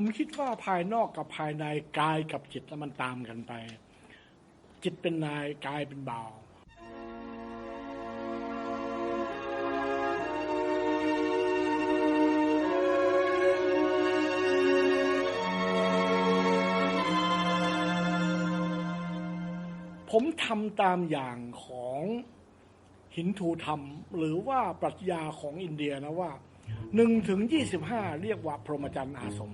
ผมคิดว่าภายนอกกับภายในกายกับจิตแล้วมันตามกันไป จิตเป็นนายกายเป็นบ่าวผมทำตามอย่างของหินทูธรรม หรือว่าปรัชญาของอินเดียนะว่า หนึ่งถึงยี่สิบห้าเรียกว่าพรหมจรรย์อาสม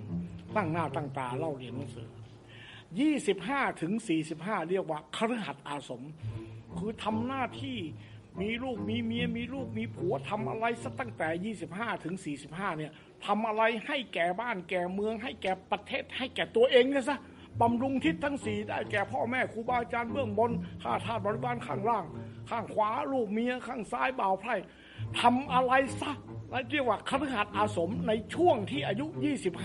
ตั้งหน้าตั้งตาเล่าเรียนหนังสือยี่สิบห้าถึงสี่สิบห้าเรียกว่าคฤหัสถ์อาสม คือทำหน้าที่มีลูกมีเมียมีลูกมีผัวทำอะไรซะตั้งแต่ยี่สิบห้าถึงสี่สิบห้าเนี่ยทำอะไรให้แก่บ้านแก่เมือง ให้แก่ประเทศ ให้แก่ตัวเองเนี่ยซะบำรุงทิศทั้งสี่ได้แก่พ่อแม่ครูบาอาจารย์เบื้องบนข้าทาสบริบาลข้างล่าง ข้างขวาลูกเมียข้างซ้ายบ่าวไพร่ ทำอะไรซะและเรียกว่าคฤหัสถ์อาสมในช่วงที่อายุ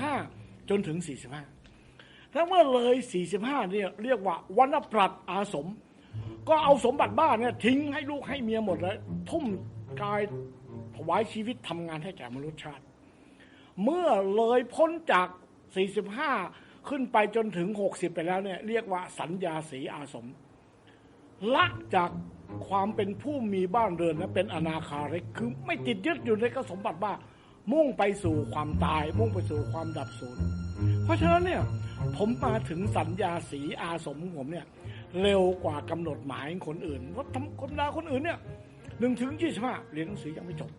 25 จนถึง 45 แล้วเมื่อเลย 45 เนี่ยเรียกว่าวันปรัตอาสม ก็เอาสมบัติบ้านเนี่ยทิ้งให้ลูกให้เมียหมดเลยทุ่มกายถวายชีวิตทำงานให้แก่มนุษยชาติ เมื่อเลยพ้นจาก 45 ขึ้นไปจนถึง 60 ไปแล้วเนี่ยเรียกว่าสัญญาสีอาสม ละจาก ความเป็นผู้มีบ้านเรือนและเป็นอนาคาริกคือไม่ติดยึดอยู่ในกสมบัติบ้านมุ่งไปสู่ความตาย มุ่งไปสู่ความดับสูญเพราะฉะนั้นเนี่ยผมมาถึงสัญญาสีอาสมของผมเนี่ยเร็วกว่ากำหนดหมายคนอื่นเพราะทำคนดาคนอื่นเนี่ยหนึ่งถึงยี่สิบห้าเรียนหนังสือยังไม่จบ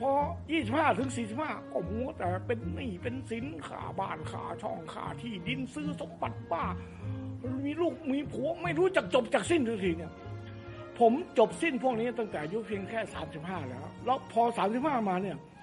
พอ25ถึง45ก็มัวแต่เป็นหนี้เป็นสินขาบ้านขาช่องขาที่ดินซื้อสมบัติบ้ามีลูกมีผัวไม่รู้จักจบจากสิ้นทุกทีเนี่ย ผมจบสิ้นพวกนี้ตั้งแต่อายุเพียงแค่ 35 แล้ว แล้วพอ 35 มาเนี่ย